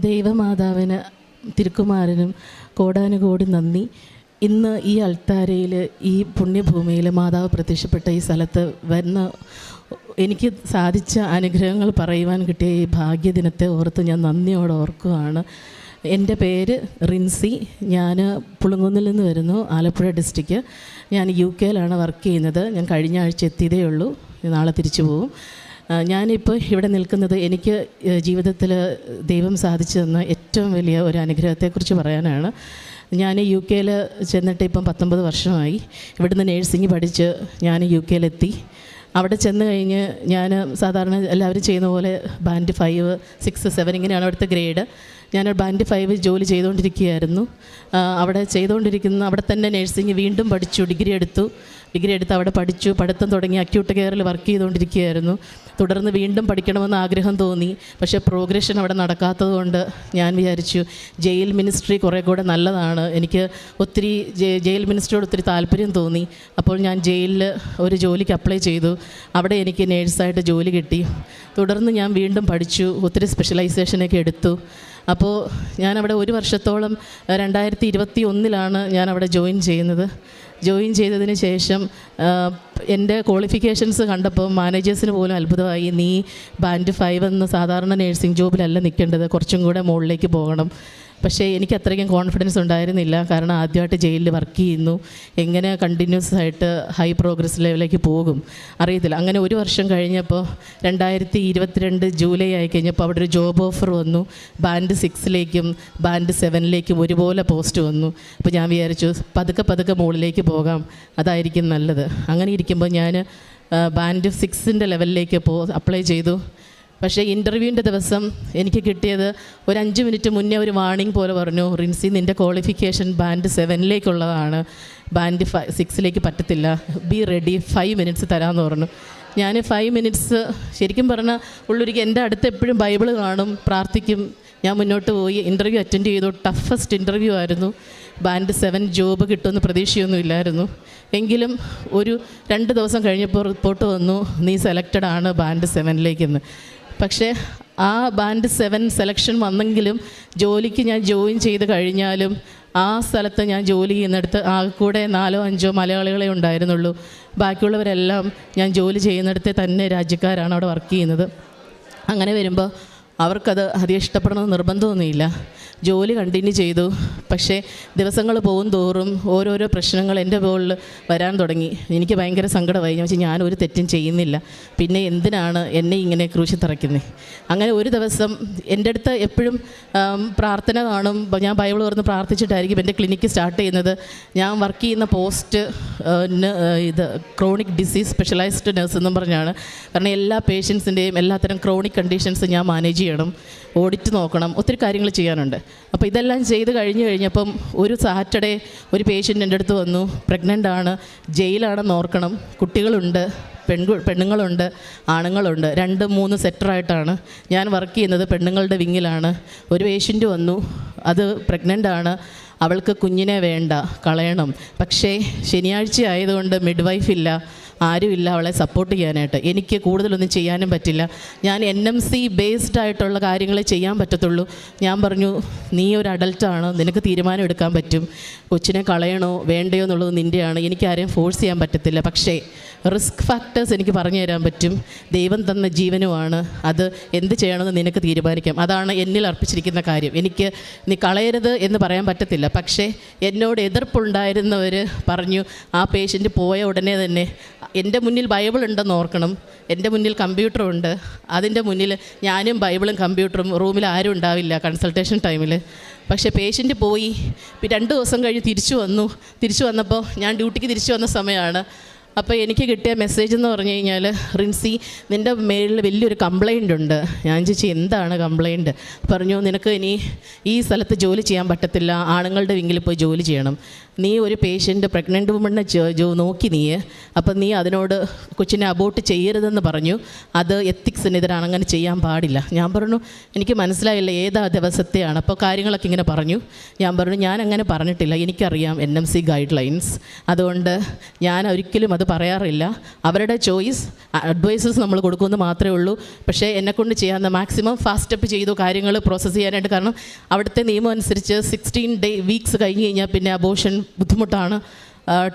ദൈവമാതാവിന് തിരുക്കുമാരനും കോടാനുകോടി നന്ദി. ഇന്ന് ഈ അൾത്താരയിൽ ഈ പുണ്യഭൂമിയിൽ മാതാവ് പ്രത്യക്ഷപ്പെട്ട ഈ സ്ഥലത്ത് വരുന്ന എനിക്ക് സാധിച്ച അനുഗ്രഹങ്ങൾ പറയുവാൻ കിട്ടിയ ഈ ഭാഗ്യദിനത്തെ ഓർത്ത് ഞാൻ നന്ദിയോടെ ഓർക്കുകയാണ്. എന്റെ പേര് റിൻസി. ഞാൻ പുളുങ്കുന്നിൽ നിന്ന് വരുന്നു ആലപ്പുഴ ഡിസ്ട്രിക്റ്റ് ഞാൻ യു കെയിലാണ് വർക്ക് ചെയ്യുന്നത്. ഞാൻ കഴിഞ്ഞ ആഴ്ച എത്തിയതേ ഉള്ളൂ. നാളെ തിരിച്ചു പോകും ഞാനിപ്പോൾ ഇവിടെ നിൽക്കുന്നത് എനിക്ക് ജീവിതത്തിൽ ദൈവം സാധിച്ചു തന്ന ഏറ്റവും വലിയ ഒരു അനുഗ്രഹത്തെക്കുറിച്ച് പറയാനാണ്. ഞാൻ യു കെയിൽ ചെന്നിട്ട് ഇപ്പം പത്തൊമ്പത് വർഷമായി. ഇവിടുന്ന് നേഴ്സിംഗ് പഠിച്ച് ഞാൻ യു കെയിലെത്തി അവിടെ ചെന്ന് കഴിഞ്ഞ് ഞാൻ സാധാരണ എല്ലാവരും ചെയ്യുന്ന പോലെ ബാൻഡ് ഫൈവ് സിക്സ് സെവൻ ഇങ്ങനെയാണ് അവിടുത്തെ ഗ്രേഡ്. ഞാൻ ബാൻഡ് ഫൈവ് ജോലി ചെയ്തുകൊണ്ടിരിക്കുകയായിരുന്നു അവിടെ ചെയ്തുകൊണ്ടിരിക്കുന്ന അവിടെ തന്നെ നഴ്സിംഗ് വീണ്ടും പഠിച്ചു ഡിഗ്രി എടുത്തു. ഡിഗ്രി എടുത്ത് അവിടെ പഠിച്ചു പഠിത്തം തുടങ്ങി അക്യൂട്ട് കെയറിൽ വർക്ക് ചെയ്തുകൊണ്ടിരിക്കുകയായിരുന്നു തുടർന്ന് വീണ്ടും പഠിക്കണമെന്ന് ആഗ്രഹം തോന്നി. പക്ഷേ പ്രോഗ്രഷൻ അവിടെ നടക്കാത്തതുകൊണ്ട് ഞാൻ വിചാരിച്ചു ജയിൽ മിനിസ്ട്രി കുറേ കൂടെ നല്ലതാണ്. എനിക്ക് ഒത്തിരി ജയിൽ മിനിസ്ട്രിയോട് ഒത്തിരി താല്പര്യം തോന്നി. അപ്പോൾ ഞാൻ ജയിലിൽ ഒരു ജോലിക്ക് അപ്ലൈ ചെയ്തു. അവിടെ എനിക്ക് നേഴ്സായിട്ട് ജോലി കിട്ടി. തുടർന്ന് ഞാൻ വീണ്ടും പഠിച്ചു ഒത്തിരി സ്പെഷ്യലൈസേഷനൊക്കെ എടുത്തു. അപ്പോൾ ഞാനവിടെ ഒരു വർഷത്തോളം രണ്ടായിരത്തി ഇരുപത്തി ഒന്നിലാണ് ഞാനവിടെ ജോയിൻ ചെയ്യുന്നത്. ജോയിൻ ചെയ്തതിന് ശേഷം എന്റെ ക്വാളിഫിക്കേഷൻസ് കണ്ടപ്പോൾ മാനേജേഴ്സിന് പോലും അത്ഭുതമായി. നീ ബാൻഡ് ഫൈവ് എന്ന സാധാരണ നേഴ്സിംഗ് ജോബിലല്ല നിൽക്കേണ്ടത്. കുറച്ചും കൂടെ മുകളിലേക്ക് പോകണം. പക്ഷേ എനിക്ക് അത്രയ്ക്കും കോൺഫിഡൻസ് ഉണ്ടായിരുന്നില്ല. കാരണം ആദ്യമായിട്ട് ജയിലിൽ വർക്ക് ചെയ്യുന്നു. എങ്ങനെ കണ്ടിന്യൂസ് ആയിട്ട് ഹൈ പ്രോഗ്രസ് ലെവലിലേക്ക് പോകും? അറിയത്തില്ല. അങ്ങനെ ഒരു വർഷം കഴിഞ്ഞപ്പോൾ രണ്ടായിരത്തി ഇരുപത്തിരണ്ട് ജൂലൈ ആയി കഴിഞ്ഞപ്പോൾ അവിടെ ഒരു ജോബ് ഓഫർ വന്നു. ബാൻഡ് സിക്സിലേക്കും ബാൻഡ് സെവനിലേക്കും ഒരുപോലെ പോസ്റ്റ് വന്നു. അപ്പോൾ ഞാൻ വിചാരിച്ചു പതുക്കെ പതുക്കെ മുകളിലേക്ക് പോകാം. അതായിരിക്കും നല്ലത്. അങ്ങനെ ഇരിക്കുമ്പോൾ ഞാൻ ബാൻഡ് സിക്സിന്റെ ലെവലിലേക്ക് പോ അപ്ലൈ ചെയ്തു. പക്ഷേ ഇന്റർവ്യൂവിന്റെ ദിവസം എനിക്ക് കിട്ടിയത് ഒരു അഞ്ച് മിനിറ്റ് മുന്നേ ഒരു വാർണിംഗ് പോലെ പറഞ്ഞു റിൻസി നിന്റെ ക്വാളിഫിക്കേഷൻ ബാൻഡ് സെവനിലേക്കുള്ളതാണ് ബാൻഡ് ഫൈ സിക്സിലേക്ക് പറ്റത്തില്ല. ബി റെഡി ഫൈവ് മിനിറ്റ്സ് തരാമെന്ന് പറഞ്ഞു. ഞാൻ ഫൈവ് മിനിറ്റ്സ് ശരിക്കും പറഞ്ഞാൽ ഉള്ളൊരിക്കൽ എന്റെ അടുത്ത് എപ്പോഴും ബൈബിൾ കാണും പ്രാർത്ഥിക്കും. ഞാൻ മുന്നോട്ട് പോയി. ഇന്റർവ്യൂ അറ്റൻഡ് ചെയ്തു. ടഫസ്റ്റ് ഇന്റർവ്യൂ ആയിരുന്നു. ബാൻഡ് സെവൻ ജോബ് കിട്ടുമെന്ന് പ്രതീക്ഷയൊന്നും ഇല്ലായിരുന്നു എങ്കിലും ഒരു രണ്ട് ദിവസം കഴിഞ്ഞപ്പോൾ റിപ്പോർട്ട് വന്നു നീ സെലക്റ്റഡ് ആണ് ബാൻഡ് സെവനിലേക്കെന്ന്. പക്ഷേ ആ ബാൻഡ് സെവൻ സെലക്ഷൻ വന്നെങ്കിലും ജോലിക്ക് ഞാൻ ജോയിൻ ചെയ്ത് കഴിഞ്ഞാലും ആ സ്ഥലത്ത് ഞാൻ ജോലി ചെയ്യുന്നിടത്ത് ആ കൂടെ നാലോ അഞ്ചോ മലയാളികളെ ഉണ്ടായിരുന്നുള്ളൂ. ബാക്കിയുള്ളവരെല്ലാം ഞാൻ ജോലി ചെയ്യുന്നിടത്തെ തന്നെ രാജ്യക്കാരാണ് അവിടെ വർക്ക് ചെയ്യുന്നത്. അങ്ങനെ വരുമ്പോൾ അവർക്കത് അധികം ഇഷ്ടപ്പെടണമെന്ന് നിർബന്ധമൊന്നുമില്ല. ജോലി കണ്ടിന്യൂ ചെയ്തു. പക്ഷേ ദിവസങ്ങൾ പോകും തോറും ഓരോരോ പ്രശ്നങ്ങൾ എന്റെ മുകളിൽ വരാൻ തുടങ്ങി. എനിക്ക് ഭയങ്കര സങ്കടമായി. ഞാൻ വെച്ചാൽ ഞാൻ ഒരു തെറ്റും ചെയ്യുന്നില്ല. പിന്നെ എന്തിനാണ് എന്നെ ഇങ്ങനെ ക്രൂശി തറയ്ക്കുന്നത് അങ്ങനെ ഒരു ദിവസം എന്റെ അടുത്ത് എപ്പോഴും പ്രാർത്ഥന കാണും. ഞാൻ ബൈബിൾ തുറന്ന് പ്രാർത്ഥിച്ചിട്ടായിരിക്കും എന്റെ ക്ലിനിക്ക് സ്റ്റാർട്ട് ചെയ്യുന്നത്. ഞാൻ വർക്ക് ചെയ്യുന്ന പോസ്റ്റ് ഇത് ക്രോണിക് ഡിസീസ് സ്പെഷ്യലൈസ്ഡ് നഴ്സ് എന്നും പറഞ്ഞാണ്. കാരണം എല്ലാ പേഷ്യൻസിന്റെയും എല്ലാത്തരം ക്രോണിക് കണ്ടീഷൻസ് ഞാൻ മാനേജ് ചെയ്യണം ഓഡിറ്റ് നോക്കണം ഒത്തിരി കാര്യങ്ങൾ ചെയ്യാനുണ്ട്. അപ്പോൾ ഇതെല്ലാം ചെയ്ത് കഴിഞ്ഞ് കഴിഞ്ഞപ്പം ഒരു സാറ്റർഡേ ഒരു പേഷ്യന്റ് എന്റെ അടുത്ത് വന്നു. പ്രഗ്നന്റ് ആണ് ജയിലാണെന്ന് ഓർക്കണം. കുട്ടികളുണ്ട് പെൺകു പെണ്ണുങ്ങളുണ്ട് ആണുങ്ങളുണ്ട്. രണ്ട് മൂന്ന് സെക്ടറായിട്ടാണ് ഞാൻ വർക്ക് ചെയ്യുന്നത്. പെണ്ണുങ്ങളുടെ വിങ്ങിലാണ് ഒരു പേഷ്യന്റ് വന്നു. അത് പ്രഗ്നന്റ് ആണ്. അവൾക്ക് കുഞ്ഞിനെ വേണ്ട കളയണം. പക്ഷേ ശനിയാഴ്ച ആയതുകൊണ്ട് മിഡ് വൈഫില്ല ഇല്ല. ആരുമില്ല അവളെ സപ്പോർട്ട് ചെയ്യാനായിട്ട്. എനിക്ക് കൂടുതലൊന്നും ചെയ്യാനും പറ്റില്ല. ഞാൻ എൻ എം സി ബേസ്ഡ് ആയിട്ടുള്ള കാര്യങ്ങളെ ചെയ്യാൻ പറ്റത്തുള്ളൂ. ഞാൻ പറഞ്ഞു നീ ഒരു അഡൽട്ടാണ് നിനക്ക് തീരുമാനം എടുക്കാൻ പറ്റും. കൊച്ചിനെ കളയണോ? വേണ്ടയോ എന്നുള്ളത് നിന്റെയാണ് എനിക്കാരെയും ഫോഴ്സ് ചെയ്യാൻ പറ്റത്തില്ല. പക്ഷേ റിസ്ക് ഫാക്ടേഴ്സ് എനിക്ക് പറഞ്ഞു തരാൻ പറ്റും. ദൈവം തന്ന ജീവനുമാണ്. അത് എന്ത് ചെയ്യണമെന്ന് നിനക്ക് തീരുമാനിക്കാം. അതാണ് എന്നിൽ അർപ്പിച്ചിരിക്കുന്ന കാര്യം. എനിക്ക് നീ കളയരുത് എന്ന് പറയാൻ പറ്റത്തില്ല. പക്ഷേ എന്നോട് എതിർപ്പുണ്ടായിരുന്നവർ പറഞ്ഞു ആ പേഷ്യന്റ് പോയ ഉടനെ തന്നെ എന്റെ മുന്നിൽ ബൈബിൾ ഉണ്ടെന്ന് ഓർക്കണം. എന്റെ മുന്നിൽ കമ്പ്യൂട്ടറുണ്ട് അതിന്റെ മുന്നിൽ ഞാനും ബൈബിളും കമ്പ്യൂട്ടറും റൂമിൽ ആരും ഉണ്ടാവില്ല കൺസൾട്ടേഷൻ ടൈമിൽ പക്ഷേ പേഷ്യന്റ് പോയി. രണ്ട് ദിവസം കഴിഞ്ഞ് തിരിച്ചു വന്നു. തിരിച്ചു വന്നപ്പോൾ ഞാൻ ഡ്യൂട്ടിക്ക് തിരിച്ചു വന്ന സമയമാണ്. അപ്പോൾ എനിക്ക് കിട്ടിയ മെസ്സേജ് എന്ന് പറഞ്ഞു കഴിഞ്ഞാൽ റിൻസി നിന്റെ മേളിൽ വലിയൊരു കംപ്ലൈന്റ് ഉണ്ട്. ഞാൻ ചോദിച്ചു എന്താണ് കംപ്ലൈന്റ് പറഞ്ഞു നിനക്ക് ഇനി ഈ സ്ഥലത്ത് ജോലി ചെയ്യാൻ പറ്റത്തില്ല. ആണുങ്ങളുടെ വിങ്കിൽ പോയി ജോലി ചെയ്യണം. നീ ഒരു പേഷ്യന്റ് പ്രഗ്നന്റ് വുമണിനെ നോക്കി നീ അപ്പം നീ അതിനോട് കൊച്ചിനെ അബോട്ട് ചെയ്യരുതെന്ന് പറഞ്ഞു. അത് എത്തിക്സിനെതിരാണ് അങ്ങനെ ചെയ്യാൻ പാടില്ല. ഞാൻ പറഞ്ഞു എനിക്ക് മനസ്സിലായില്ല ഏതാ ദിവസത്തെയാണ്. അപ്പോൾ കാര്യങ്ങളൊക്കെ ഇങ്ങനെ പറഞ്ഞു. ഞാൻ പറഞ്ഞു ഞാൻ അങ്ങനെ പറഞ്ഞിട്ടില്ല. എനിക്കറിയാം N M C guidelines അതുകൊണ്ട് ഞാൻ ഒരിക്കലും അത് പറയാറില്ല. അവരുടെ ചോയ്സ് അഡ്വൈസസ് നമ്മൾ കൊടുക്കുമെന്ന് മാത്രമേ ഉള്ളൂ. പക്ഷേ എന്നെക്കൊണ്ട് ചെയ്യാവുന്ന മാക്സിമം ഫാസ്റ്റ് അപ്പ് ചെയ്തു കാര്യങ്ങൾ പ്രോസസ്സ് ചെയ്യാനായിട്ട് കാരണം അവിടുത്തെ നിയമം അനുസരിച്ച് സിക്സ്റ്റീൻ ഡേ വീക്സ് കഴിഞ്ഞ് കഴിഞ്ഞാൽ പിന്നെ അബോഷൻ ബുദ്ധിമുട്ടാണ്.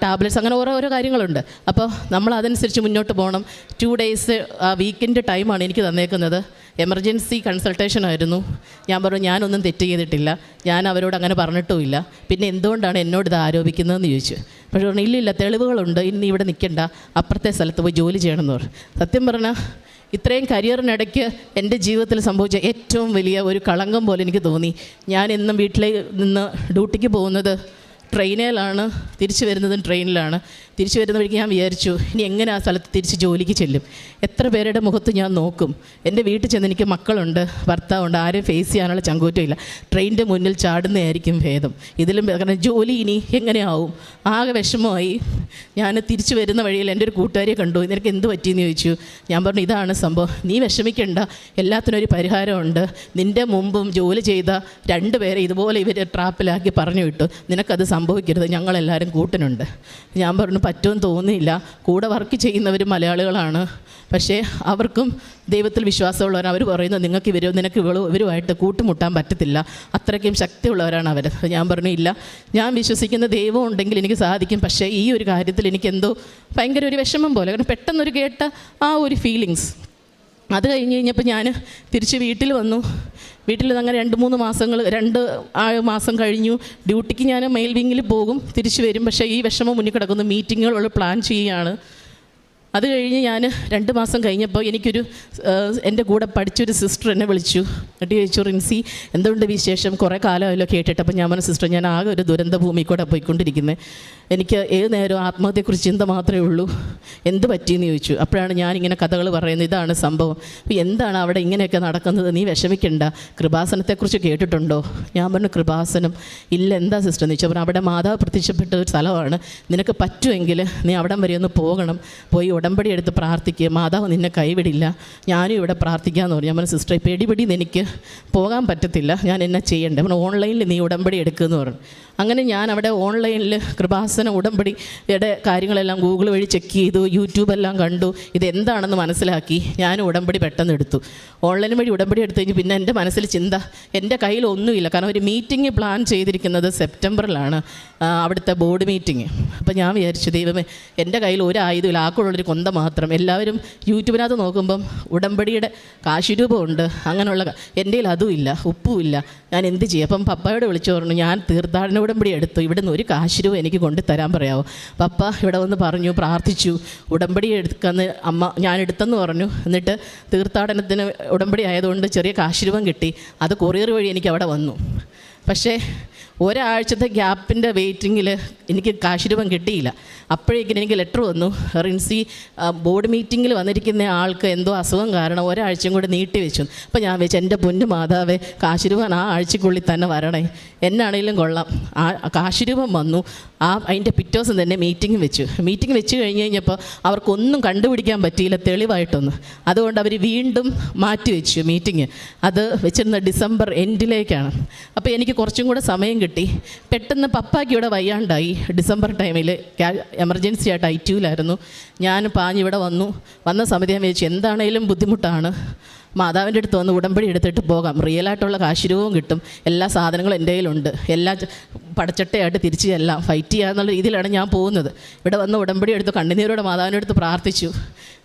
ടാബ്ലറ്റ്സ് അങ്ങനെ ഓരോ ഓരോ കാര്യങ്ങളുണ്ട്. അപ്പോൾ നമ്മൾ അതനുസരിച്ച് മുന്നോട്ട് പോകണം. ടു ഡേയ്സ് വീക്കിന്റെ ടൈമാണ് എനിക്ക് തന്നേക്കുന്നത്. എമർജൻസി കൺസൾട്ടേഷൻ ആയിരുന്നു. ഞാൻ പറഞ്ഞു ഞാനൊന്നും തെറ്റ് ചെയ്തിട്ടില്ല. ഞാൻ അവരോട് അങ്ങനെ പറഞ്ഞിട്ടുമില്ല. പിന്നെ എന്തുകൊണ്ടാണ് എന്നോട് ഇത് ആരോപിക്കുന്നതെന്ന് ചോദിച്ചു. പക്ഷേ പറഞ്ഞു ഇല്ലില്ല തെളിവുകളുണ്ട്. ഇനി ഇവിടെ നിൽക്കണ്ട. അപ്പുറത്തെ സ്ഥലത്ത് പോയി ജോലി ചെയ്യണമെന്ന് പറഞ്ഞു. സത്യം പറഞ്ഞാൽ ഇത്രയും കരിയറിനിടയ്ക്ക് എന്റെ ജീവിതത്തിൽ സംഭവിച്ച ഏറ്റവും വലിയ ഒരു കളങ്കം പോലെ എനിക്ക് തോന്നി. ഞാൻ എന്നും വീട്ടിൽ നിന്ന് ഡ്യൂട്ടിക്ക് പോകുന്നത് ട്രെയിനിലാണ് തിരിച്ചു വരുന്നതും ട്രെയിനിലാണ്. തിരിച്ചു വരുന്ന വഴിക്ക് ഞാൻ വിചാരിച്ചു ഇനി എങ്ങനെ ആ സ്ഥലത്ത് തിരിച്ച് ജോലിക്ക് ചെല്ലും? എത്ര പേരുടെ മുഖത്ത് ഞാൻ നോക്കും? എന്റെ വീട്ടിൽ ചെന്ന് എനിക്ക് മക്കളുണ്ട് ഭർത്താവുണ്ട് ആരും ഫേസ് ചെയ്യാനുള്ള ചങ്കൂറ്റം ഇല്ല. ട്രെയിനിന്റെ മുന്നിൽ ചാടുന്നതായിരിക്കും ഭേദം. ഇതിലും കാരണം ജോലി ഇനി എങ്ങനെയാവും? ആകെ വിഷമമായി. ഞാൻ തിരിച്ചു വരുന്ന വഴിയിൽ എന്റെ ഒരു കൂട്ടുകാരിയെ കണ്ടു. നിനക്ക് എന്ത് പറ്റിയെന്ന് ചോദിച്ചു? ഞാൻ പറഞ്ഞു ഇതാണ് സംഭവം. നീ വിഷമിക്കണ്ട. എല്ലാത്തിനും ഒരു പരിഹാരമുണ്ട്. നിന്റെ മുമ്പും ജോലി ചെയ്ത രണ്ട് പേരെ ഇതുപോലെ ഇവർ ട്രാപ്പിലാക്കി പറഞ്ഞു വിട്ടു. നിനക്കത് സംഭവിക്കരുത്. ഞങ്ങളെല്ലാവരും കൂട്ടനുണ്ട്. ഞാൻ പറഞ്ഞു പറ്റുമെന്ന് തോന്നിയില്ല കൂടെ വർക്ക് ചെയ്യുന്നവർ മലയാളികളാണ്. പക്ഷേ അവർക്കും ദൈവത്തിൽ വിശ്വാസമുള്ളവരാണ്. അവർ പറയുന്നു നിങ്ങൾക്ക് ഇവർ നിനക്ക് ഇവളും ഇവരുമായിട്ട് കൂട്ടുമുട്ടാൻ പറ്റത്തില്ല. അത്രയ്ക്കും ശക്തിയുള്ളവരാണ് അവർ ഞാൻ പറഞ്ഞു ഇല്ല. ഞാൻ വിശ്വസിക്കുന്ന ദൈവം ഉണ്ടെങ്കിൽ എനിക്ക് സാധിക്കും. പക്ഷേ ഈ ഒരു കാര്യത്തിൽ എനിക്കെന്തോ ഭയങ്കര ഒരു വിഷമം പോലെ. കാരണം പെട്ടെന്നൊരു കേട്ട ആ ഒരു ഫീലിങ്സ് അത് കഴിഞ്ഞ് കഴിഞ്ഞപ്പോൾ ഞാൻ തിരിച്ച് വീട്ടിൽ വന്നു. വീട്ടിൽ അങ്ങനെ രണ്ട് മൂന്ന് മാസങ്ങൾ രണ്ട് ആ മാസം കഴിഞ്ഞു. ഡ്യൂട്ടിക്ക് ഞാൻ മെയിൽ വിങ്ങിൽ പോകും തിരിച്ചു വരും. പക്ഷേ ഈ വിഷമം മുന്നിൽ കിടക്കുന്നു. മീറ്റിങ്ങുകൾ പ്ലാൻ ചെയ്യുകയാണ്. അത് കഴിഞ്ഞ് ഞാൻ രണ്ട് മാസം കഴിഞ്ഞപ്പോൾ എനിക്കൊരു എന്റെ കൂടെ പഠിച്ചൊരു സിസ്റ്റർ എന്നെ വിളിച്ചു. എന്നിട്ട് ചോദിച്ചു റിൻസി എന്തുകൊണ്ട് വിശേഷം? കുറേ കാലമല്ലോ കേട്ടിട്ട്. അപ്പോൾ ഞാൻ പറഞ്ഞു സിസ്റ്റർ ഞാൻ ആകെ ഒരു ദുരന്ത ഭൂമി കൂടെ പോയിക്കൊണ്ടിരിക്കുന്നത് എനിക്ക് ഏത് നേരവും ആത്മഹത്യയെക്കുറിച്ച് ചിന്ത മാത്രമേ ഉള്ളൂ. എന്ത് പറ്റിയെന്ന് ചോദിച്ചു. അപ്പോഴാണ് ഞാനിങ്ങനെ കഥകൾ പറയുന്നത് ഇതാണ് സംഭവം. അപ്പോൾ എന്താണ് അവിടെ ഇങ്ങനെയൊക്കെ നടക്കുന്നത്? നീ വിഷമിക്കണ്ട. കൃപാസനത്തെക്കുറിച്ച് കേട്ടിട്ടുണ്ടോ? ഞാൻ പറഞ്ഞു കൃപാസനം ഇല്ല എന്താ സിസ്റ്റർ എന്ന് ചോദിച്ചു. അവിടെ മാതാവ് പ്രത്യക്ഷപ്പെട്ട ഒരു സ്ഥലമാണ്. നിനക്ക് പറ്റുമെങ്കിൽ നീ അവിടം വരെ ഒന്ന് പോകണം. പോയി ഉടമ്പടി എടുത്ത് പ്രാർത്ഥിക്കുക. മാതാവ് നിന്നെ കൈവിടില്ല. ഞാനും ഇവിടെ പ്രാർത്ഥിക്കാമെന്ന് പറഞ്ഞു. ഞാൻ സിസ്റ്റർ പേടിപിടി എനിക്ക് പോകാൻ പറ്റത്തില്ല. ഞാൻ എന്നെ ചെയ്യണ്ടേ? നമ്മൾ ഓൺലൈനിൽ നീ ഉടമ്പടി എടുക്കുമെന്ന് പറഞ്ഞു. അങ്ങനെ ഞാൻ അവിടെ ഓൺലൈനിൽ കൃപാസന ഉടമ്പടിയുടെ കാര്യങ്ങളെല്ലാം ഗൂഗിൾ വഴി ചെക്ക് ചെയ്തു. യൂട്യൂബെല്ലാം കണ്ടു. ഇതെന്താണെന്ന് മനസ്സിലാക്കി. ഞാൻ ഉടമ്പടി പെട്ടെന്ന് എടുത്തു. ഓൺലൈൻ വഴി ഉടമ്പടി എടുത്തു കഴിഞ്ഞ് പിന്നെ എന്റെ മനസ്സിൽ ചിന്ത. എന്റെ കയ്യിൽ ഒന്നുമില്ല. കാരണം ഒരു മീറ്റിംഗ് പ്ലാൻ ചെയ്തിരിക്കുന്നത് സെപ്റ്റംബറിലാണ് അവിടുത്തെ ബോർഡ് മീറ്റിംഗ്. അപ്പോൾ ഞാൻ വിചാരിച്ചു ദൈവമേ എന്റെ കയ്യിൽ ഒരു ആയുധമില്ല ആക്കുള്ളൊരു കൊന്ത മാത്രം എല്ലാവരും യൂട്യൂബിനകത്ത് നോക്കുമ്പം ഉടമ്പടിയുടെ കാശുരൂപമുണ്ട്. അങ്ങനെയുള്ള എന്റെ കയ്യിൽ അതുമില്ല ഉപ്പുമില്ല. ഞാൻ എന്ത് ചെയ്യും? അപ്പം പപ്പയോട് വിളിച്ചു പറഞ്ഞു ഞാൻ തീർത്ഥാടന ഉടമ്പടി എടുത്തു. ഇവിടുന്ന് ഒരു കാശുരൂപ എനിക്ക് കൊണ്ട് തരാൻ പറയാമോ പപ്പ ഇവിടെ വന്ന് പറഞ്ഞു പ്രാർത്ഥിച്ചു. ഉടമ്പടി എടുക്കാന്ന് അമ്മ ഞാൻ എടുത്തെന്ന് പറഞ്ഞു. എന്നിട്ട് തീർത്ഥാടനത്തിന് ഉടമ്പടി ആയതുകൊണ്ട് ചെറിയ കാശുരൂപം കിട്ടി. അത് കൊറിയർ വഴി എനിക്ക് അവിടെ വന്നു. പക്ഷേ ഒരാഴ്ചത്തെ ഗ്യാപ്പിന്റെ വെയിറ്റിങ്ങിൽ എനിക്ക് കാശുരൂപം കിട്ടിയില്ല. അപ്പോഴേക്കും എനിക്ക് ലെറ്റർ വന്നു. റിൻസി ബോർഡ് മീറ്റിങ്ങിൽ വന്നിരിക്കുന്ന ആൾക്ക് എന്തോ അസുഖം കാരണം ഒരാഴ്ചയും കൂടെ നീട്ടി വെച്ചു. അപ്പോൾ ഞാൻ വെച്ചു എന്റെ പൊന്നു മാതാവേ കാശുരൂപം ആ ആഴ്ചക്കുള്ളിൽ തന്നെ വരണേ. എന്നാണെങ്കിലും കൊള്ളാം. ആ കാശുരൂപം വന്നു. ആ അതിന്റെ പിറ്റേ തന്നെ മീറ്റിംഗ് വെച്ചു. മീറ്റിംഗ് വെച്ച് കഴിഞ്ഞ് കഴിഞ്ഞപ്പോൾ അവർക്കൊന്നും കണ്ടുപിടിക്കാൻ പറ്റിയില്ല തെളിവായിട്ടൊന്നും. അതുകൊണ്ട് അവർ വീണ്ടും മാറ്റി വെച്ചു മീറ്റിംഗ് അത് വെച്ചിരുന്ന ഡിസംബർ എൻഡിലേക്കാണ് അപ്പോൾ എനിക്ക് കുറച്ചും കൂടെ സമയം കിട്ടി. പെട്ടെന്ന് പപ്പായ്ക്ക് ഇവിടെ വയ്യാണ്ടായി ഡിസംബർ ടൈമിൽ എമർജൻസി ആയിട്ട് ഐ ടിയിലായിരുന്നു ഞാൻ പാഞ്ഞിവിടെ വന്നു. വന്ന സമയത്ത് ഞാൻ വിചാരിച്ചു എന്താണേലും ബുദ്ധിമുട്ടാണ്. മാതാവിന്റെ അടുത്ത് വന്ന് ഉടമ്പടി എടുത്തിട്ട് പോകാം. റിയലായിട്ടുള്ള കാശുരൂപവും കിട്ടും. എല്ലാ സാധനങ്ങളും എന്റെ കയ്യിലുണ്ട്. എല്ലാ പടച്ചട്ടയായിട്ട് തിരിച്ച് എല്ലാം ഫൈറ്റ് ചെയ്യുക എന്നുള്ള രീതിയിലാണ് ഞാൻ പോകുന്നത്. ഇവിടെ വന്ന് ഉടമ്പടി എടുത്ത് കണ്ണുനീരോടെ മാതാവിന്റെ അടുത്ത് പ്രാർത്ഥിച്ചു.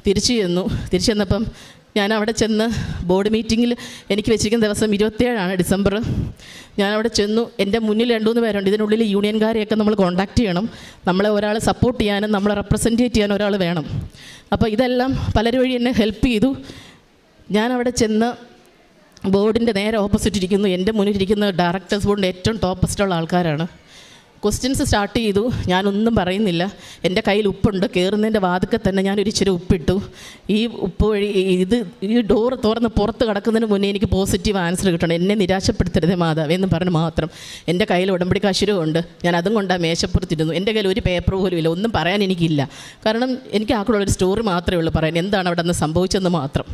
തിരിച്ചു ചെന്നു. തിരിച്ചു ചെന്നപ്പം ഞാൻ അവിടെ ചെന്ന് ബോർഡ് മീറ്റിങ്ങിൽ എനിക്ക് വെച്ചിരിക്കുന്ന ദിവസം ഇരുപത്തിയേഴാണ് ഡിസംബർ. ഞാൻ അവിടെ ചെന്നു. എന്റെ മുന്നിൽ രണ്ടുമൂന്ന് പേരുണ്ട്. ഇതിനുള്ളിൽ യൂണിയൻകാരെയൊക്കെ നമ്മൾ കോൺടാക്റ്റ് ചെയ്യണം. നമ്മളെ ഒരാൾ സപ്പോർട്ട് ചെയ്യാനും നമ്മളെ റെപ്രസെന്റേറ്റ് ചെയ്യാനും ഒരാൾ വേണം. അപ്പോൾ ഇതെല്ലാം പലരും വഴി എന്നെ ഹെൽപ്പ് ചെയ്തു. ഞാൻ അവിടെ ചെന്ന് ബോർഡിന്റെ നേരെ ഓപ്പോസിറ്റ് ഇരിക്കുന്നു. എന്റെ മുന്നിലിരിക്കുന്ന ഡയറക്ടേഴ്സ് ബോർഡിന്റെ ഏറ്റവും ടോപ്പസ്റ്റുള്ള ആൾക്കാരാണ്. ക്വസ്റ്റ്യൻസ് സ്റ്റാർട്ട് ചെയ്തു. ഞാനൊന്നും പറയുന്നില്ല. എന്റെ കയ്യിൽ ഉപ്പുണ്ട്. കയറുന്നതിന്റെ വാതുക്കെ തന്നെ ഞാനൊരു ഇച്ചിരി ഉപ്പിട്ടു. ഈ ഉപ്പ് വഴി ഇത് ഈ ഡോർ തുറന്ന് പുറത്ത് കിടക്കുന്നതിന് മുന്നേ എനിക്ക് പോസിറ്റീവ് ആൻസർ കിട്ടണം. എന്നെ നിരാശപ്പെടുത്തരുത് മാതാവ് എന്ന് പറഞ്ഞ് മാത്രം എന്റെ കയ്യിൽ ഉടമ്പടി കാശുരമുണ്ട് ഞാൻ അതും കൊണ്ടാണ് മേശപ്പുറത്തിരുന്നു. എന്റെ കയ്യിൽ ഒരു പേപ്പർ പോലും ഇല്ല. ഒന്നും പറയാൻ എനിക്കില്ല. കാരണം എനിക്ക് ആക്കുള്ള ഒരു സ്റ്റോറി മാത്രമേ ഉള്ളൂ. പറയാൻ എന്താണ് അവിടെ നിന്ന് സംഭവിച്ചതെന്ന് മാത്രം.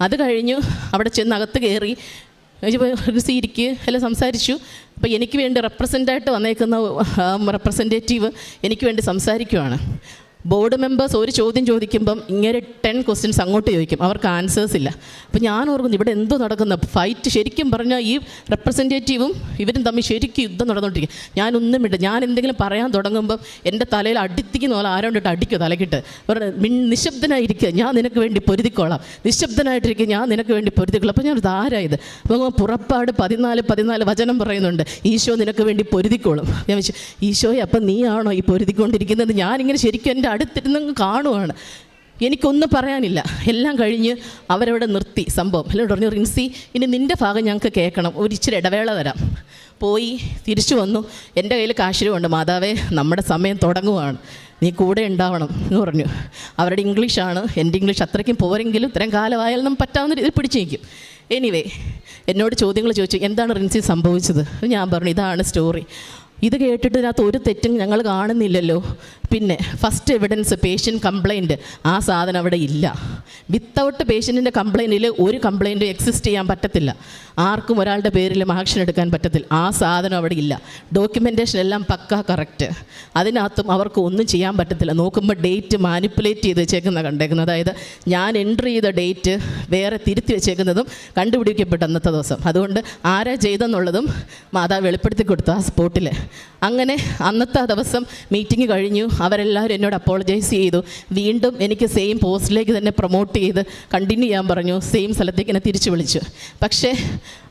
അത് കഴിഞ്ഞു. അവിടെ ചെന്ന് അകത്ത് കയറി ഇരിക്കുക എല്ലാം സംസാരിച്ചു. അപ്പോൾ എനിക്ക് വേണ്ടി റെപ്രസെന്റായിട്ട് വന്നേക്കുന്ന റെപ്രസെന്റേറ്റീവ് എനിക്ക് വേണ്ടി സംസാരിക്കുവാണ്. ബോർഡ് മെമ്പേഴ്സ് ഒരു ചോദ്യം ചോദിക്കുമ്പം ഇങ്ങനെ ടെൻ ക്വസ്റ്റ്യൻസ് അങ്ങോട്ട് ചോദിക്കും. അവർക്ക് ആൻസേഴ്സ് ഇല്ല. അപ്പോൾ ഞാൻ ഓർക്കുന്നു ഇവിടെ എന്തോ നടക്കുന്ന ഫൈറ്റ് ശരിക്കും പറഞ്ഞാൽ ഈ റെപ്രസെന്റേറ്റീവും ഇവരും തമ്മിൽ ശരിക്കും യുദ്ധം നടന്നുകൊണ്ടിരിക്കും. ഞാനൊന്നും ഇട്ട് ഞാൻ എന്തെങ്കിലും പറയാൻ തുടങ്ങുമ്പം എന്റെ തലയിൽ അടിത്തിക്കുന്ന പോലെ ആരോണ്ടിട്ട് അടിക്കുക തലക്കിട്ട്. അവരുടെ മിൻ നിശബ്ദനായിരിക്കുക ഞാൻ നിനക്ക് വേണ്ടി പൊരുതിക്കോളാം. നിശബ്ദനായിട്ടിരിക്കുക ഞാൻ നിനക്ക് വേണ്ടി പൊരുതിക്കോളാം. അപ്പോൾ ഞാൻ ഇതാരായത് അപ്പോൾ പുറപ്പാട് പതിനാല് പതിനാല് വചനം പറയുന്നുണ്ട്. ഈശോ നിനക്ക് വേണ്ടി പൊരുതിക്കോളും. ഞാൻ വെച്ചു ഈശോയെ അപ്പം നീയാണോ ഈ പൊരുതിക്കൊണ്ടിരിക്കുന്നത്? ഞാനിങ്ങനെ ശരിക്കും എന്റെ അടുത്തിരുന്ന് കാണുവാണ്. എനിക്കൊന്നും പറയാനില്ല. എല്ലാം കഴിഞ്ഞ് അവരവിടെ നിർത്തി സംഭവം. എല്ലാം പറഞ്ഞു റിൻസി ഇനി നിന്റെ ഭാഗം ഞങ്ങൾക്ക് കേൾക്കണം. ഒരു ഇച്ചിരി ഇടവേള തരാം. പോയി തിരിച്ചു വന്നു. എന്റെ കയ്യിൽ കാശിലുമുണ്ട് മാതാവേ നമ്മുടെ സമയം തുടങ്ങുവാണ്. നീ കൂടെ ഉണ്ടാവണം എന്ന് പറഞ്ഞു. അവരുടെ ഇംഗ്ലീഷാണ് എന്റെ ഇംഗ്ലീഷ് അത്രയ്ക്കും പോരെങ്കിലും ഇത്രയും കാലമായാലും നമുക്ക് പറ്റാവുന്ന രീതിയിൽ പിടിച്ചു നിൽക്കും. എനിവേ എന്നോട് ചോദ്യങ്ങൾ ചോദിച്ചു. എന്താണ് റിൻസി സംഭവിച്ചത്? ഞാൻ പറഞ്ഞു ഇതാണ് സ്റ്റോറി ഇത് കേട്ടിട്ട് ഇതിനകത്ത് ഒരു തെറ്റും ഞങ്ങൾ കാണുന്നില്ലല്ലോ. പിന്നെ ഫസ്റ്റ് എവിഡൻസ് പേഷ്യന്റ് കംപ്ലൈന്റ് ആ സാധനം അവിടെ ഇല്ല. വിത്തൗട്ട് പേഷ്യന്റിന്റെ കംപ്ലൈന്റിൽ ഒരു കംപ്ലൈന്റും എക്സിസ്റ്റ് ചെയ്യാൻ പറ്റത്തില്ല. ആർക്കും ഒരാളുടെ പേരിൽ ആക്ഷൻ എടുക്കാൻ പറ്റത്തില്ല. ആ സാധനം അവിടെ ഇല്ല. ഡോക്യുമെന്റേഷൻ എല്ലാം പക്ക കറക്റ്റ് അതിനകത്തും അവർക്ക് ഒന്നും ചെയ്യാൻ പറ്റത്തില്ല. നോക്കുമ്പോൾ ഡേറ്റ് മാനിപ്പുലേറ്റ് ചെയ്ത് വെച്ചേക്കുന്ന കണ്ടേക്കുന്നത് അതായത് ഞാൻ എൻട്രി ചെയ്ത ഡേറ്റ് വേറെ തിരുത്തി വെച്ചേക്കുന്നതും കണ്ടുപിടിക്കപ്പെട്ട അന്നത്തെ ദിവസം. അതുകൊണ്ട് ആരാ ചെയ്തെന്നുള്ളതും മാതാവ് വെളിപ്പെടുത്തി കൊടുത്തു ആ സ്പോട്ടിൽ അങ്ങനെ അന്നത്തെ ദിവസം മീറ്റിംഗ് കഴിഞ്ഞു. അവരെല്ലാവരും എന്നോട് അപ്പോളജൈസ് ചെയ്തു. വീണ്ടും എനിക്ക് സെയിം പോസ്റ്റിലേക്ക് തന്നെ പ്രൊമോട്ട് ചെയ്ത് കണ്ടിന്യൂ ചെയ്യാൻ പറഞ്ഞു. സെയിം സ്ഥലത്തേക്ക് എന്നെ തിരിച്ചു വിളിച്ചു. പക്ഷേ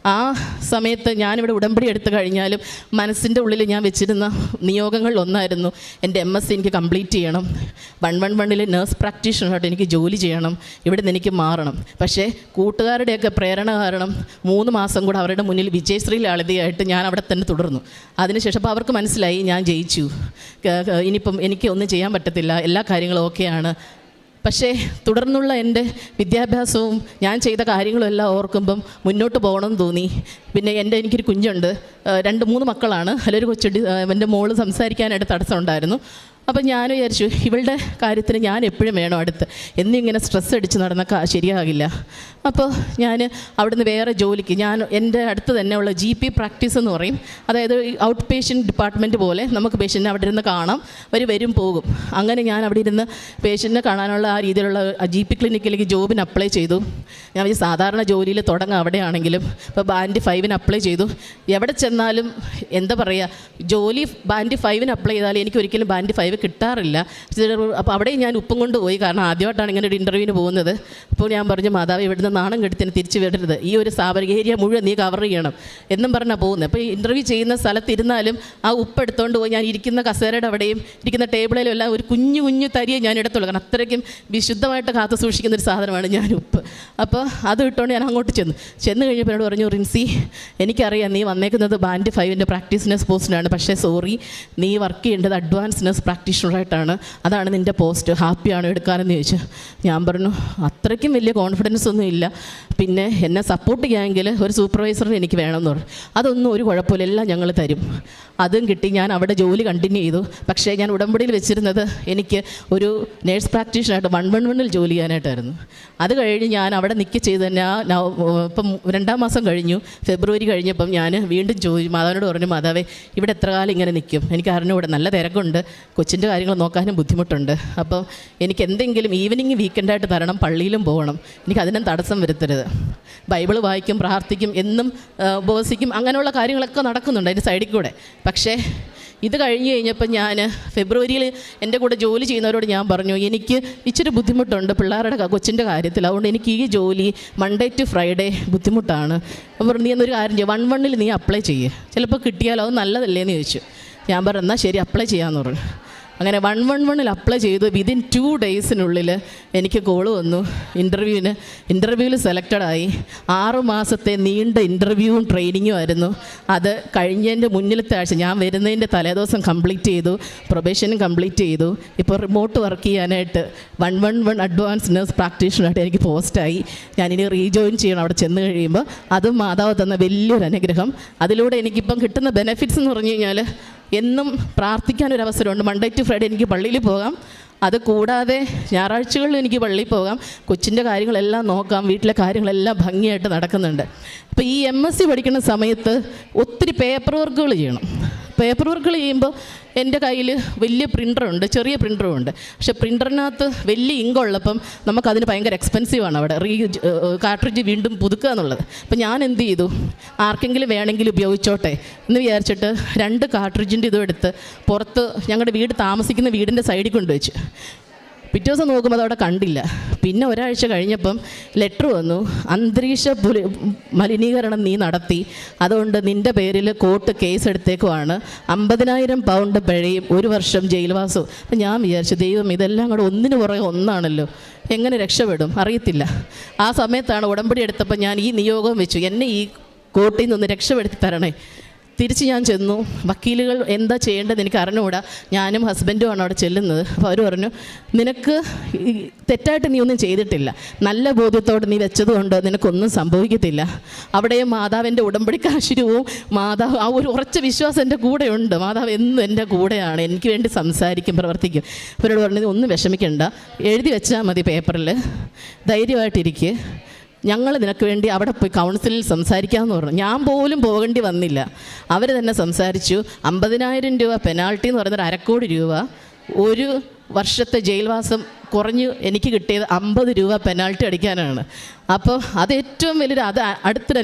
ആ സമയത്ത് ഞാനിവിടെ ഉടമ്പടി എടുത്തു കഴിഞ്ഞാലും മനസ്സിന്റെ ഉള്ളിൽ ഞാൻ വെച്ചിരുന്ന നിയോഗങ്ങളിൽ ഒന്നായിരുന്നു. എന്റെ എം എസ് എനിക്ക് കംപ്ലീറ്റ് ചെയ്യണം. വൺ വൺ വണ്ണിൽ നേഴ്സ് പ്രാക്ടീഷണറായിട്ട് എനിക്ക് ജോലി ചെയ്യണം. ഇവിടെ നിന്ന് എനിക്ക് മാറണം. പക്ഷേ കൂട്ടുകാരുടെയൊക്കെ പ്രേരണ കാരണം മൂന്ന് മാസം കൂടെ അവരുടെ മുന്നിൽ വിജയശ്രീ ലളിതയായിട്ട് ഞാൻ അവിടെ തന്നെ തുടർന്നു. അതിനുശേഷം അപ്പോൾ അവർക്ക് മനസ്സിലായി ഞാൻ ജയിച്ചു. ഇനിയിപ്പം എനിക്ക് ഒന്നും ചെയ്യാൻ പറ്റത്തില്ല. എല്ലാ കാര്യങ്ങളും ഓക്കെയാണ്. പക്ഷേ തുടർന്നുള്ള എന്റെ വിദ്യാഭ്യാസവും ഞാൻ ചെയ്ത കാര്യങ്ങളും എല്ലാം ഓർക്കുമ്പം മുന്നോട്ട് പോകണമെന്ന് തോന്നി. പിന്നെ എന്റെ എനിക്കൊരു കുഞ്ഞുണ്ട്. രണ്ട് മൂന്ന് മക്കളാണ്. അതിലൊരു കൊച്ചു എന്റെ മോൾ സംസാരിക്കാനായിട്ട് തടസ്സം ഉണ്ടായിരുന്നു അപ്പം ഞാൻ വിചാരിച്ചു ഇവളുടെ കാര്യത്തിന് ഞാൻ എപ്പോഴും വേണം അടുത്ത്. എന്നിങ്ങനെ സ്ട്രെസ് അടിച്ച് നടന്ന ശരിയാകില്ല. അപ്പോൾ ഞാൻ അവിടുന്ന് വേറെ ജോലിക്ക് ഞാൻ എന്റെ അടുത്ത് തന്നെയുള്ള ജി പി പ്രാക്ടീസ് എന്ന് പറയും. അതായത് ഔട്ട് പേഷ്യന്റ് ഡിപ്പാർട്ട്മെന്റ് പോലെ നമുക്ക് പേഷ്യന്റിനെ അവിടെ ഇരുന്ന് കാണാം. അവർ വരും പോകും. അങ്ങനെ ഞാൻ അവിടെ ഇരുന്ന് പേഷ്യന്റിനെ കാണാനുള്ള ആ രീതിയിലുള്ള ജി പി ക്ലിനിക്കിലേക്ക് ജോബിന് അപ്ലൈ ചെയ്തു. ഞാൻ വിചാരിച്ചു സാധാരണ ജോലിയിൽ തുടങ്ങാം അവിടെയാണെങ്കിലും. ഇപ്പോൾ ബാൻഡ് ഫൈവിന് അപ്ലൈ ചെയ്തു. എവിടെ ചെന്നാലും എന്താ പറയുക ജോലി ബാൻഡ് ഫൈവിന് അപ്ലൈ ചെയ്താൽ എനിക്ക് ഒരിക്കലും ബാൻഡ് ഫൈവ് കിട്ടാറില്ല. അപ്പോൾ അവിടെ ഞാൻ ഉപ്പും കൊണ്ട് പോയി. കാരണം ആദ്യമായിട്ടാണ് ഇങ്ങനെ ഒരു ഇന്റർവ്യൂവിന് പോകുന്നത്. അപ്പോൾ ഞാൻ പറഞ്ഞു മാതാവ് ഇവിടുന്ന് നാണം കെടുത്തിന് തിരിച്ച് വിടരുത്. ഈ ഒരു സ്ഥാപന ഏരിയ മുഴുവൻ നീ കവർ ചെയ്യണം. എന്നും പറഞ്ഞാൽ പോകുന്നത്. അപ്പോൾ ഇന്റർവ്യൂ ചെയ്യുന്ന സ്ഥലത്തിരുന്നാലും ആ ഉപ്പ് എടുത്തുകൊണ്ട് പോയി. ഞാൻ ഇരിക്കുന്ന കസേരയുടെ അവിടെയും ഇരിക്കുന്ന ടേബിളിലും എല്ലാം ഒരു കുഞ്ഞു കുഞ്ഞു തരിയെ ഞാൻ എടുത്തുള്ളൂ. കാരണം അത്രയ്ക്കും വിശുദ്ധമായിട്ട് കാത്തു സൂക്ഷിക്കുന്ന ഒരു സാധനമാണ് ഞാൻ ഉപ്പ്. അപ്പോൾ അത് ഇട്ടുകൊണ്ട് ഞാൻ അങ്ങോട്ട് ചെന്നു. ചെന്ന് കഴിഞ്ഞപ്പോൾ എന്നോട് പറഞ്ഞു റിൻസി എനിക്കറിയാം നീ വന്നേക്കുന്നത് ബാൻഡ് ഫൈവിന്റെ പ്രാക്ടീസ് നഴ്സ് പോസ്റ്റിനാണ് പക്ഷേ സോറി നീ വർക്ക് ചെയ്യേണ്ടത് അഡ്വാൻസ് നഴ്സ് പ്രാക്ടീഷണറായിട്ടാണ് അതാണ് നിന്റെ പോസ്റ്റ് ഹാപ്പിയാണോ എടുക്കാനെന്ന് ചോദിച്ചു. ഞാൻ പറഞ്ഞു അത്രയ്ക്കും വലിയ കോൺഫിഡൻസ് ഒന്നും ഇല്ല. പിന്നെ എന്നെ സപ്പോർട്ട് ചെയ്യാമെങ്കിൽ ഒരു സൂപ്പർവൈസറിന് എനിക്ക് വേണമെന്ന് പറഞ്ഞു. അതൊന്നും ഒരു കുഴപ്പമില്ല എല്ലാം ഞങ്ങൾ തരും. അതും കിട്ടി ഞാൻ അവിടെ ജോലി കണ്ടിന്യൂ ചെയ്തു. പക്ഷേ ഞാൻ ഉടമ്പടിയിൽ വെച്ചിരുന്നത് എനിക്ക് ഒരു നേഴ്സ് പ്രാക്ടീഷണറായിട്ട് വൺ വൺ വണ്ണിൽ ജോലി ചെയ്യാനായിട്ടായിരുന്നു. അത് കഴിഞ്ഞ് ഞാൻ അവിടെ നിൽക്കി ചെയ്ത് തന്നെ ആ ഇപ്പം രണ്ടാം മാസം കഴിഞ്ഞു. ഫെബ്രുവരി കഴിഞ്ഞപ്പം ഞാൻ വീണ്ടും ചോദിച്ചു മാതാവിനോട് പറഞ്ഞു മാതാവേ ഇവിടെ എത്ര കാലം ഇങ്ങനെ നിൽക്കും എനിക്ക് അറിഞ്ഞൂടെ നല്ല തിരക്കുണ്ട്. കൊച്ചിന്റെ കാര്യങ്ങൾ നോക്കാനും ബുദ്ധിമുട്ടുണ്ട്. അപ്പം എനിക്ക് എന്തെങ്കിലും ഈവനിങ് വീക്കെൻഡായിട്ട് തരണം പള്ളിയിലും പോകണം എനിക്ക് അതിനും തടസ്സം വരുത്തരുത്. ബൈബിൾ വായിക്കും പ്രാർത്ഥിക്കും എന്നും ഉപവസിക്കും അങ്ങനെയുള്ള കാര്യങ്ങളൊക്കെ നടക്കുന്നുണ്ട് അതിന്റെ സൈഡിൽ കൂടെ. പക്ഷേ ഇത് കഴിഞ്ഞ് കഴിഞ്ഞപ്പോൾ ഞാൻ ഫെബ്രുവരിയിൽ എന്റെ കൂടെ ജോലി ചെയ്യുന്നവരോട് ഞാൻ പറഞ്ഞു എനിക്ക് ഇച്ചിരി ബുദ്ധിമുട്ടുണ്ട് പിള്ളേരുടെ കൊച്ചിന്റെ കാര്യത്തിൽ. അതുകൊണ്ട് എനിക്ക് ഈ ജോലി മൺഡേ ടു ഫ്രൈഡേ ബുദ്ധിമുട്ടാണ്. അപ്പോൾ നീ എന്നൊരു കാര്യം ചെയ്യും. വൺ വണ്ണിൽ നീ അപ്ലൈ ചെയ്യ്. ചിലപ്പോൾ കിട്ടിയാലോ? അത് നല്ലതല്ലേ? എന്ന് ചോദിച്ചു. ഞാൻ പറഞ്ഞു എന്നാൽ ശരി അപ്ലൈ ചെയ്യാമെന്ന് പറഞ്ഞു. അങ്ങനെ വൺ വൺ വണ്ണിൽ അപ്ലൈ ചെയ്ത്. വിതിൻ ടു ഡേയ്സിനുള്ളിൽ എനിക്ക് കോൾ വന്നു. ഇന്റർവ്യൂവിന് ഇന്റർവ്യൂവിൽ സെലക്റ്റഡ് ആയി. ആറ് മാസത്തെ നീണ്ട ഇന്റർവ്യൂവും ട്രെയിനിങ്ങും ആയിരുന്നു. അത് കഴിഞ്ഞതിന്റെ മുന്നിലത്തെ ആഴ്ച ഞാൻ വരുന്നതിന്റെ തലേദിവസം കംപ്ലീറ്റ് ചെയ്തു. പ്രൊബേഷനും കംപ്ലീറ്റ് ചെയ്തു. ഇപ്പോൾ റിമോട്ട് വർക്ക് ചെയ്യാനായിട്ട് one one one advance nurse പ്രാക്ടീഷണറായിട്ട് എനിക്ക് പോസ്റ്റായി ഞാനിനി റീജോയിൻ ചെയ്യണം അവിടെ ചെന്ന് കഴിയുമ്പോൾ അതും മാതാവ് തന്ന വലിയൊരു അനുഗ്രഹം. അതിലൂടെ എനിക്കിപ്പം കിട്ടുന്ന ബെനിഫിറ്റ്സ് എന്ന് പറഞ്ഞു കഴിഞ്ഞാൽ എന്നും പ്രാർത്ഥിക്കാനൊരവസരമുണ്ട്. മൺഡേ ടു ഫ്രൈഡേ എനിക്ക് പള്ളിയിൽ പോകാം. അത് കൂടാതെ ഞായറാഴ്ചകളിൽ എനിക്ക് പള്ളിയിൽ പോകാം. കൊച്ചിന്റെ കാര്യങ്ങളെല്ലാം നോക്കാം. വീട്ടിലെ കാര്യങ്ങളെല്ലാം ഭംഗിയായിട്ട് നടക്കുന്നുണ്ട്. അപ്പോൾ ഈ എം എസ് സി പഠിക്കുന്ന സമയത്ത് ഒത്തിരി പേപ്പർ വർക്കുകൾ ചെയ്യണം. പേപ്പർ വർക്കുകൾ ചെയ്യുമ്പോൾ എന്റെ കയ്യിൽ വലിയ പ്രിന്ററുണ്ട് ചെറിയ പ്രിന്ററും ഉണ്ട് പക്ഷേ പ്രിന്ററിനകത്ത് വലിയ ഇങ്ക് ഉള്ളപ്പം നമുക്കതിന് ഭയങ്കര എക്സ്പെൻസീവാണ് അവിടെ. റീ കാർട്രിഡ്ജ് വീണ്ടും പുതുക്കുക എന്നുള്ളത്. അപ്പം ഞാൻ എന്ത് ചെയ്തു? ആർക്കെങ്കിലും വേണമെങ്കിൽ ഉപയോഗിച്ചോട്ടെ എന്ന് വിചാരിച്ചിട്ട് രണ്ട് കാട്രിഡ്ജിന്റെ ഇതും എടുത്ത് പുറത്ത് ഞങ്ങളുടെ വീട് താമസിക്കുന്ന വീടിന്റെ സൈഡിൽ കൊണ്ടുവച്ചു പിറ്റേ ദിവസം നോക്കുമ്പോൾ അതവിടെ കണ്ടില്ല. പിന്നെ ഒരാഴ്ച കഴിഞ്ഞപ്പം ലെറ്റർ വന്നു. അന്തരീക്ഷ മലിനീകരണം നീ നടത്തി. അതുകൊണ്ട് നിന്റെ പേരിൽ കോർട്ട് കേസ് എടുത്തേക്കുവാണ്. അമ്പതിനായിരം പൗണ്ട് പിഴയും ഒരു വർഷം ജയിൽവാസവും. അപ്പം ഞാൻ വിചാരിച്ചു ദൈവം ഇതെല്ലാം കൂടെ ഒന്നിനു പുറകെ ഒന്നാണല്ലോ. എങ്ങനെ രക്ഷപ്പെടും? അറിയത്തില്ല. ആ സമയത്താണ് ഉടമ്പടി എടുത്തപ്പോൾ ഞാൻ ഈ നിയോഗം വെച്ചു. എന്നെ ഈ കോട്ടയിൽ നിന്ന് രക്ഷപ്പെടുത്തി തരണേ. തിരിച്ച് ഞാൻ ചെന്നു. വക്കീലുകൾ എന്താ ചെയ്യേണ്ടത് എനിക്ക് അറിഞ്ഞുകൂടാ. ഞാനും ഹസ്ബൻഡുമാണ് അവിടെ ചെല്ലുന്നത്. അപ്പോൾ അവർ പറഞ്ഞു നിനക്ക് തെറ്റായിട്ട് നീ ഒന്നും ചെയ്തിട്ടില്ല. നല്ല ബോധ്യത്തോടെ നീ വെച്ചതുകൊണ്ട് നിനക്കൊന്നും സംഭവിക്കത്തില്ല. അവിടെ മാതാവിന്റെ ഉടമ്പടി കാശുരവും മാതാവ് ആ ഒരു ഉറച്ച വിശ്വാസം എന്റെ കൂടെയുണ്ട് മാതാവ് എന്നും എന്റെ കൂടെയാണ്. എനിക്ക് വേണ്ടി സംസാരിക്കും പ്രവർത്തിക്കും. അവരോട് പറഞ്ഞത് "നീ ഒന്നും വിഷമിക്കണ്ട. എഴുതി വെച്ചാൽ മതി പേപ്പറിൽ ധൈര്യമായിട്ടിരിക്കുക ഞങ്ങൾ നിനക്ക് വേണ്ടി അവിടെ പോയി കൗൺസിലിൽ സംസാരിക്കാമെന്ന് പറഞ്ഞു. ഞാൻ പോലും പോകേണ്ടി വന്നില്ല. അവർ തന്നെ സംസാരിച്ചു. അമ്പതിനായിരം രൂപ പെനാൾട്ടി എന്ന് പറയുന്നത് അരക്കോടി രൂപ. ഒരു വർഷത്തെ ജയിൽവാസം കുറഞ്ഞു എനിക്ക് കിട്ടിയത് അമ്പത് രൂപ പെനാൾട്ടി അടിക്കാനാണ്. അപ്പോൾ അത് ഏറ്റവും വലിയൊരു അത് അടുത്തിടെ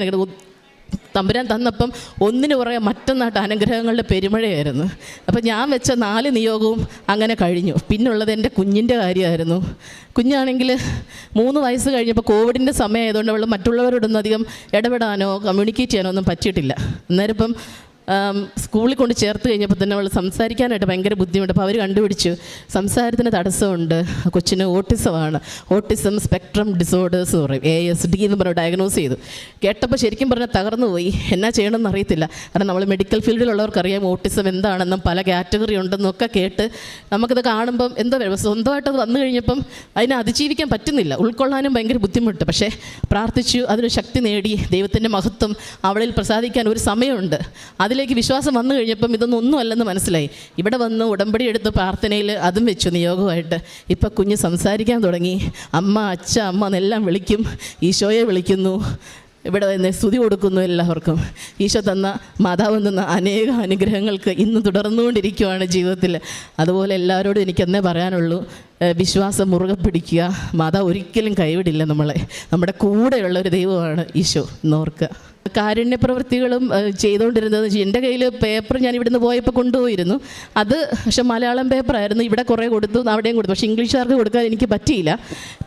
തമ്പുരാൻ തന്നപ്പം ഒന്നിനു പുറകെ മറ്റൊന്നായിട്ട് അനുഗ്രഹങ്ങളുടെ പെരുമഴയായിരുന്നു. അപ്പം ഞാൻ വെച്ച നാല് നിയോഗവും അങ്ങനെ കഴിഞ്ഞു. പിന്നുള്ളത് എന്റെ കുഞ്ഞിന്റെ കാര്യമായിരുന്നു. കുഞ്ഞാണെങ്കിൽ മൂന്ന് വയസ്സ് കഴിഞ്ഞപ്പോൾ കോവിഡിന്റെ സമയമായതുകൊണ്ട് അവൾ മറ്റുള്ളവരോടൊന്നും അധികം ഇടപെടാനോ കമ്മ്യൂണിക്കേറ്റ് ചെയ്യാനോ ഒന്നും പറ്റിയിട്ടില്ല. അന്നേരം ഇപ്പം സ്കൂളിൽ കൊണ്ട് ചേർത്ത് കഴിഞ്ഞപ്പോൾ തന്നെ അവൾ സംസാരിക്കാനായിട്ട് ഭയങ്കര ബുദ്ധിമുട്ട്. അപ്പോൾ അവർ കണ്ടുപിടിച്ചു സംസാരത്തിന് തടസ്സമുണ്ട്. കൊച്ചിന് ഓട്ടിസമാണ് ഓട്ടിസം സ്പെക്ട്രം ഡിസോർഡേഴ്സ് എന്ന് പറയും. എ എസ് ഡി എന്ന് പറഞ്ഞ് ഡയഗ്നോസ് ചെയ്തു. കേട്ടപ്പോൾ ശരിക്കും പറഞ്ഞാൽ തകർന്നു പോയി. എന്നാ ചെയ്യണമെന്ന് അറിയത്തില്ല. കാരണം നമ്മൾ മെഡിക്കൽ ഫീൽഡിലുള്ളവർക്കറിയാം ഓട്ടിസം എന്താണെന്നും പല കാറ്റഗറി ഉണ്ടെന്നും ഒക്കെ കേട്ട് നമുക്കത് കാണുമ്പം എന്താ സ്വന്തമായിട്ട് അത് വന്നു കഴിഞ്ഞപ്പം അതിനെ അതിജീവിക്കാൻ പറ്റുന്നില്ല. ഉൾക്കൊള്ളാനും ഭയങ്കര ബുദ്ധിമുട്ട്. പക്ഷേ പ്രാർത്ഥിച്ചു അതിന് ശക്തി നേടി ദൈവത്തിന്റെ മഹത്വം അവളിൽ പ്രസാദിക്കാൻ ഒരു സമയമുണ്ട്. അതിലേക്ക് വിശ്വാസം വന്നു കഴിഞ്ഞപ്പം ഇതൊന്നും ഒന്നുമല്ലെന്ന് മനസ്സിലായി. ഇവിടെ വന്ന് ഉടമ്പടി എടുത്ത് പ്രാർത്ഥനയിൽ അതും വെച്ചു നിയോഗമായിട്ട്. ഇപ്പം കുഞ്ഞ് സംസാരിക്കാൻ തുടങ്ങി. അമ്മ അച്ഛ അമ്മ എന്നെല്ലാം വിളിക്കും. ഈശോയെ വിളിക്കുന്നു. ഇവിടെ തന്നെ സ്തുതി കൊടുക്കുന്നു എല്ലാവർക്കും. ഈശോ തന്ന മാതാവ് തന്ന അനേക അനുഗ്രഹങ്ങൾക്ക് ഇന്ന് തുടർന്നുകൊണ്ടിരിക്കുകയാണ് ജീവിതത്തിൽ. അതുപോലെ എല്ലാവരോടും എനിക്കെന്നേ പറയാനുള്ളൂ. വിശ്വാസം മുറുകെ പിടിക്കുക. മാതാവ് ഒരിക്കലും കൈവിടില്ല നമ്മളെ. നമ്മുടെ കൂടെയുള്ള ഒരു ദൈവമാണ് ഈശോ. എന്നോർക്കുക കാരുണ്യ പ്രവൃത്തികളും ചെയ്തുകൊണ്ടിരുന്നത് എന്റെ കയ്യിൽ പേപ്പർ ഞാൻ ഇവിടുന്ന് പോയപ്പോൾ കൊണ്ടുപോയിരുന്നു. അത് പക്ഷെ മലയാളം പേപ്പറായിരുന്നു ഇവിടെ കുറേ കൊടുത്തു അവിടെയും കൊടുത്തു. പക്ഷേ ഇംഗ്ലീഷുകാർക്ക് കൊടുക്കാൻ എനിക്ക് പറ്റിയില്ല.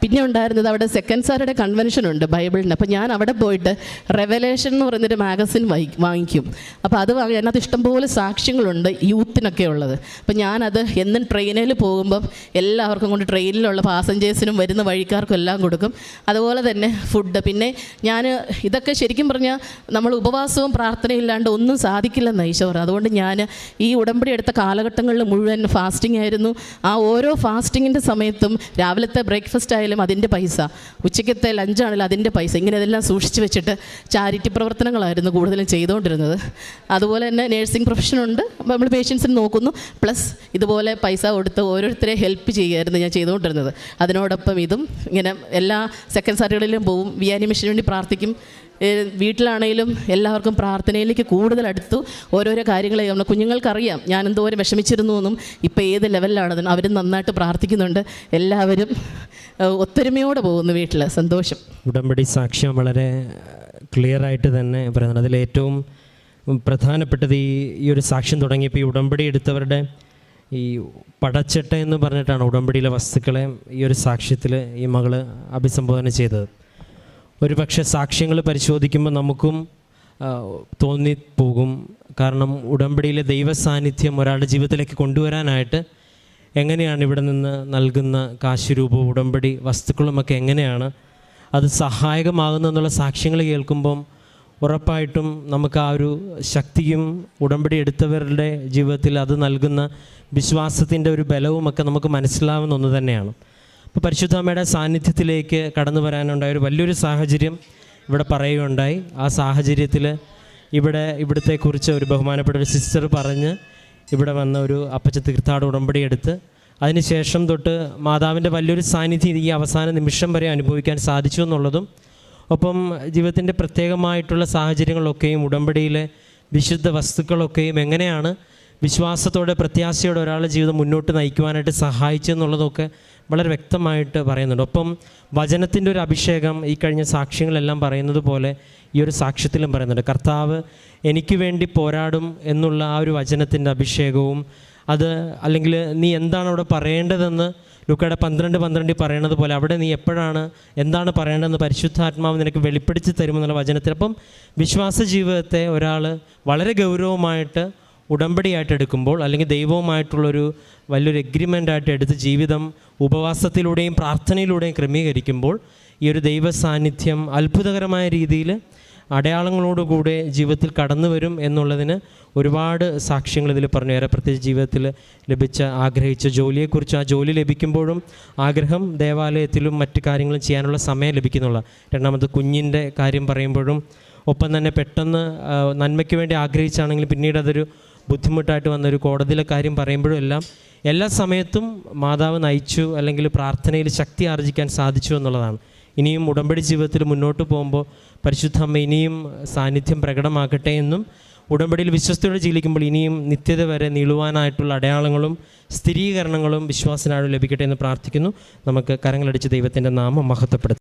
പിന്നെ ഉണ്ടായിരുന്നത് അവിടെ സെക്കൻഡ് സാറുടെ കൺവെൻഷൻ ഉണ്ട് ബൈബിളിന്. അപ്പോൾ ഞാൻ അവിടെ പോയിട്ട് റെവലേഷൻ എന്ന് പറയുന്നൊരു മാഗസിൻ വായി വാങ്ങിക്കും. അപ്പോൾ അത് വാങ്ങി അതിനകത്ത് ഇഷ്ടംപോലെ സാക്ഷ്യങ്ങളുണ്ട് യൂത്തിനൊക്കെ ഉള്ളത്. അപ്പോൾ ഞാനത് എന്നും ട്രെയിനിൽ പോകുമ്പം എല്ലാവർക്കും കൊണ്ട് ട്രെയിനിലുള്ള പാസഞ്ചേഴ്സിനും വരുന്ന വഴിക്കാർക്കും എല്ലാം കൊടുക്കും. അതുപോലെ തന്നെ ഫുഡ് പിന്നെ ഞാൻ ഇതൊക്കെ ശരിക്കും പറഞ്ഞാൽ നമ്മൾ ഉപവാസവും പ്രാർത്ഥനയും ഇല്ലാണ്ട് ഒന്നും സാധിക്കില്ലെന്ന് ഈശോ പറഞ്ഞു. അതുകൊണ്ട് ഞാൻ ഈ ഉടമ്പടി എടുത്ത കാലഘട്ടങ്ങളിൽ മുഴുവൻ ഫാസ്റ്റിംഗ് ആയിരുന്നു. ആ ഓരോ ഫാസ്റ്റിങ്ങിന്റെ സമയത്തും രാവിലത്തെ ബ്രേക്ക്ഫാസ്റ്റ് ആയാലും അതിന്റെ പൈസ ഉച്ചയ്ക്കത്തെ ലഞ്ചാണെങ്കിലും അതിന്റെ പൈസ ഇങ്ങനെ ഇതെല്ലാം സൂക്ഷിച്ച് വെച്ചിട്ട് ചാരിറ്റി പ്രവർത്തനങ്ങളായിരുന്നു കൂടുതലും ചെയ്തുകൊണ്ടിരുന്നത്. അതുപോലെ തന്നെ നേഴ്സിംഗ് പ്രൊഫഷനുണ്ട് നമ്മൾ പേഷ്യൻസിന് നോക്കുന്നു. പ്ലസ് ഇതുപോലെ പൈസ കൊടുത്ത് ഓരോരുത്തരെ ഹെൽപ്പ് ചെയ്യുമായിരുന്നു ഞാൻ ചെയ്തുകൊണ്ടിരുന്നത്. അതിനോടൊപ്പം ഇതും ഇങ്ങനെ എല്ലാ സെക്കൻഡ് സാറ്റർഡേയിലും പോവും. വിയാനിമേഷന് വേണ്ടി പ്രാർത്ഥിക്കും. വീട്ടിലാണെങ്കിലും എല്ലാവർക്കും പ്രാർത്ഥനയിലേക്ക് കൂടുതൽ അടുത്തു. ഓരോരോ കാര്യങ്ങളെ നമ്മൾ കുഞ്ഞുങ്ങൾക്കറിയാം. ഞാൻ എന്തോരം വിഷമിച്ചിരുന്നു എന്നും ഇപ്പോൾ ഏത് ലെവലിലാണ് അവർ നന്നായിട്ട് പ്രാർത്ഥിക്കുന്നുണ്ട്. എല്ലാവരും ഒത്തൊരുമയോടെ പോകുന്നു വീട്ടിൽ സന്തോഷം. ഉടമ്പടി സാക്ഷ്യം വളരെ ക്ലിയർ ആയിട്ട് തന്നെ പറയുന്നത് അതിലേറ്റവും പ്രധാനപ്പെട്ടത് ഈ ഈ ഒരു സാക്ഷ്യം തുടങ്ങിയപ്പോൾ ഈ ഉടമ്പടി എടുത്തവരുടെ ഈ പടച്ചട്ട എന്ന് പറഞ്ഞിട്ടാണ് ഉടമ്പടിയിലെ വസ്തുക്കളെ ഈ ഒരു സാക്ഷ്യത്തിൽ ഈ മകൾ അഭിസംബോധന ചെയ്തത്. ഒരു പക്ഷേ സാക്ഷ്യങ്ങൾ പരിശോധിക്കുമ്പോൾ നമുക്കും തോന്നി തോന്നിപ്പോകും. കാരണം ഉടമ്പടിയിലെ ദൈവ സാന്നിധ്യം ഒരാളുടെ ജീവിതത്തിലേക്ക് കൊണ്ടുവരാനായിട്ട് എങ്ങനെയാണ് ഇവിടെ നിന്ന് നൽകുന്ന കാശുരൂപവും ഉടമ്പടി വസ്തുക്കളുമൊക്കെ എങ്ങനെയാണ്? അത് സഹായകമാകുന്നെന്നുള്ള സാക്ഷ്യങ്ങൾ കേൾക്കുമ്പം ഉറപ്പായിട്ടും നമുക്ക് ആ ഒരു ശക്തിയും ഉടമ്പടി എടുത്തവരുടെ ജീവിതത്തിൽ അത് നൽകുന്ന വിശ്വാസത്തിന്റെ ഒരു ബലവുമൊക്കെ നമുക്ക് മനസ്സിലാവുന്ന ഒന്ന് തന്നെയാണ്. അപ്പോൾ പരിശുദ്ധാമ്മയുടെ സാന്നിധ്യത്തിലേക്ക് കടന്നു വരാനുണ്ടായ ഒരു വലിയൊരു സാഹചര്യം ഇവിടെ പറയുകയുണ്ടായി. ആ സാഹചര്യത്തിൽ ഇവിടെ ഇവിടത്തെക്കുറിച്ച് ഒരു ബഹുമാനപ്പെട്ട ഒരു സിസ്റ്റർ പറഞ്ഞ് ഇവിടെ വന്ന ഒരു അപ്പച്ച തീർത്ഥാട ഉടമ്പടി എടുത്ത് അതിനുശേഷം തൊട്ട് മാതാവിന്റെ വലിയൊരു സാന്നിധ്യം ഈ അവസാന നിമിഷം വരെ അനുഭവിക്കാൻ സാധിച്ചു എന്നുള്ളതും ഒപ്പം ജീവിതത്തിന്റെ പ്രത്യേകമായിട്ടുള്ള സാഹചര്യങ്ങളൊക്കെയും ഉടമ്പടിയിലെ വിശുദ്ധ വസ്തുക്കളൊക്കെയും എങ്ങനെയാണ് വിശ്വാസത്തോടെ പ്രത്യാശയോടെ ഒരാളുടെ ജീവിതം മുന്നോട്ട് നയിക്കുവാനായിട്ട് സഹായിച്ചു എന്നുള്ളതൊക്കെ വളരെ വ്യക്തമായിട്ട് പറയുന്നുണ്ട്. ഒപ്പം വചനത്തിന്റെ ഒരു അഭിഷേകം ഈ കഴിഞ്ഞ സാക്ഷ്യങ്ങളെല്ലാം പറയുന്നത് പോലെ ഈ ഒരു സാക്ഷ്യത്തിലും പറയുന്നുണ്ട്. കർത്താവ് എനിക്ക് വേണ്ടി പോരാടും എന്നുള്ള ആ ഒരു വചനത്തിന്റെ അഭിഷേകവും അത് അല്ലെങ്കിൽ നീ എന്താണ് അവിടെ പറയേണ്ടതെന്ന് ലുക്കയുടെ പന്ത്രണ്ട് പന്ത്രണ്ടിൽ പറയണത് പോലെ അവിടെ നീ എപ്പോഴാണ് എന്താണ് പറയേണ്ടതെന്ന് പരിശുദ്ധാത്മാവ് നിനക്ക് വെളിപ്പെടുത്തി തരുമെന്നുള്ള വചനത്തിൽ. അപ്പം വിശ്വാസ ജീവിതത്തെ ഒരാൾ വളരെ ഗൗരവമായിട്ട് ഉടമ്പടിയായിട്ട് എടുക്കുമ്പോൾ അല്ലെങ്കിൽ ദൈവവുമായിട്ടുള്ളൊരു വലിയൊരു എഗ്രിമെന്റായിട്ട് എടുത്ത് ജീവിതം ഉപവാസത്തിലൂടെയും പ്രാർത്ഥനയിലൂടെയും ക്രമീകരിക്കുമ്പോൾ ഈ ഒരു ദൈവ സാന്നിധ്യം അത്ഭുതകരമായ രീതിയിൽ അടയാളങ്ങളോടുകൂടെ ജീവിതത്തിൽ കടന്നു വരും എന്നുള്ളതിന് ഒരുപാട് സാക്ഷ്യങ്ങൾ ഇതിൽ പറഞ്ഞു. ഏറെ പ്രത്യേകിച്ച് ജീവിതത്തിൽ ലഭിച്ച ആഗ്രഹിച്ച ജോലിയെക്കുറിച്ച് ആ ജോലി ലഭിക്കുമ്പോഴും ആഗ്രഹം ദേവാലയത്തിലും മറ്റ് കാര്യങ്ങളും ചെയ്യാനുള്ള സമയം ലഭിക്കുന്നുള്ള. രണ്ടാമത് കുഞ്ഞിന്റെ കാര്യം പറയുമ്പോഴും ഒപ്പം തന്നെ പെട്ടെന്ന് നന്മയ്ക്ക് വേണ്ടി ആഗ്രഹിച്ചാണെങ്കിൽ പിന്നീട് അതൊരു ബുദ്ധിമുട്ടായിട്ട് വന്നൊരു കോടതിയിലെ കാര്യം പറയുമ്പോഴും എല്ലാം എല്ലാ സമയത്തും മാതാവ് നയിച്ചു അല്ലെങ്കിൽ പ്രാർത്ഥനയിൽ ശക്തി ആർജിക്കാൻ സാധിച്ചു എന്നുള്ളതാണ്. ഇനിയും ഉടമ്പടി ജീവിതത്തിൽ മുന്നോട്ട് പോകുമ്പോൾ പരിശുദ്ധ അമ്മ ഇനിയും സാന്നിധ്യം പ്രകടമാക്കട്ടെ എന്നും ഉടമ്പടിയിൽ വിശ്വസ്തയോടെ ജീവിക്കുമ്പോൾ ഇനിയും നിത്യത വരെ നീളുവാനായിട്ടുള്ള അടയാളങ്ങളും സ്ഥിരീകരണങ്ങളും വിശ്വാസനാഴും ലഭിക്കട്ടെ എന്ന് പ്രാർത്ഥിക്കുന്നു. നമുക്ക് കരങ്ങളടിച്ച് ദൈവത്തിന്റെ നാമം മഹത്വപ്പെടുത്താം